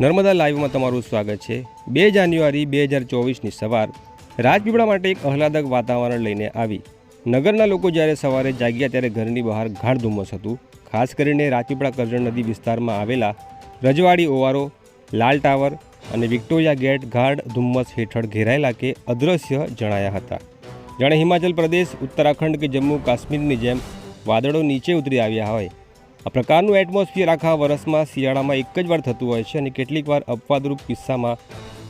નર્મદા લાઈવમાં તમારું સ્વાગત છે. બે જાન્યુઆરી બે હજાર ચોવીસની સવાર રાજપીપળા માટે એક આહલાદક વાતાવરણ લઈને આવી. નગરના લોકો જ્યારે સવારે જાગ્યા ત્યારે ઘરની બહાર ગાઢ ધુમ્મસ હતું. ખાસ કરીને રાજપીપળા કરજણ નદી વિસ્તારમાં આવેલા રજવાડી ઓવારો, લાલ ટાવર અને વિક્ટોરિયા ગેટ ગાઢ ધુમ્મસ હેઠળ ઘેરાયેલા કે અદૃશ્ય જણાયા હતા. જાણે હિમાચલ પ્રદેશ, ઉત્તરાખંડ કે જમ્મુ કાશ્મીરની જેમ વાદળો નીચે ઉતરી આવ્યા હોય. આ પ્રકારનું એટમોસ્ફિયર આખા વર્ષમાં શિયાળામાં એક જ વાર થતું હોય છે અને કેટલીક વાર અપવાદરૂપ કિસ્સામાં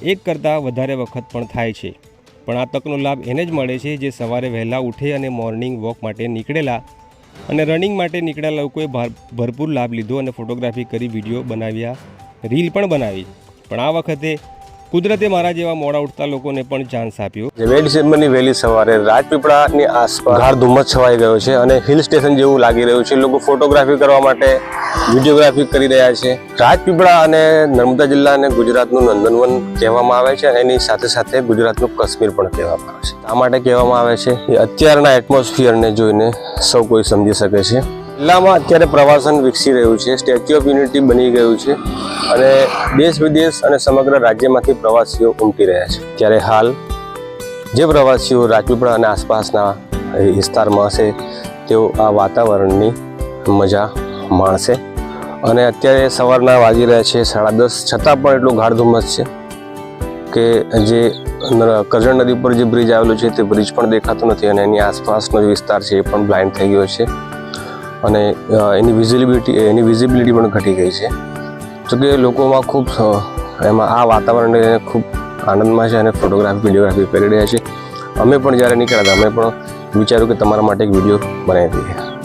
એક કરતાં વધારે વખત પણ થાય છે. પણ આ તકનો લાભ એને જ મળે છે જે સવારે વહેલા ઉઠે અને મોર્નિંગ વોક માટે નીકળેલા અને રનિંગ માટે નીકળેલા લોકોએ ભાર- ભરપૂર લાભ લીધો અને ફોટોગ્રાફી કરી વીડિયો બનાવ્યા રીલ પણ બનાવી. પણ આ વખતે કુદરતે મારા જેવા મોડા ઉઠતા લોકોને પણ ચાન્સ આપ્યો. બે ડિસેમ્બરની વહેલી સવારે રાજપીપળાની આસપાસ ગાઢ ધુમ્મસ છવાઈ ગયો છે અને હિલ સ્ટેશન જેવું લાગી રહ્યું છે. લોકો ફોટોગ્રાફી કરવા માટે વિડીયોગ્રાફી કરી રહ્યા છે. રાજપીપળા અને નર્મદા જિલ્લાને ગુજરાતનું નંદનવન કહેવામાં આવે છે અને એની સાથે સાથે ગુજરાતનું કાશ્મીર પણ કહેવામાં આવે છે. આ માટે કહેવામાં આવે છે? એ અત્યારના એટમોસ્ફિયરને જોઈને સૌ કોઈ સમજી શકે છે. જિલ્લામાં અત્યારે પ્રવાસન વિકસી રહ્યું છે સ્ટેચ્યુ ઓફ યુનિટી બની ગયું છે અને દેશ વિદેશ અને સમગ્ર રાજ્યમાંથી પ્રવાસીઓ ઉમટી રહ્યા છે. ત્યારે હાલ જે પ્રવાસીઓ રાજપીપળા અને આસપાસના વિસ્તારમાં હશે, તેઓ આ વાતાવરણની મજા માણશે. અને અત્યારે સવારના વાગી રહ્યા છે સાડા દસ, છતાં પણ એટલું ગાઢ ધુમ્મસ છે કે જે કરજણ નદી પર જે બ્રિજ આવેલો છે, તે બ્રિજ પણ દેખાતો નથી અને એની આસપાસનો જે વિસ્તાર છે, એ પણ બ્લાઇન્ડ થઈ ગયો છે. અને એની વિઝિબિલિટી એની વિઝિબિલિટી પણ ઘટી ગઈ છે. જોકે લોકોમાં ખૂબ એમાં આ વાતાવરણને ખૂબ આનંદમાં છે અને ફોટોગ્રાફી વિડીયોગ્રાફી કરી રહ્યા છે. અમે પણ જ્યારે નીકળ્યા હતા, અમે પણ વિચાર્યું કે તમારા માટે એક વીડિયો બનાવી દઈએ.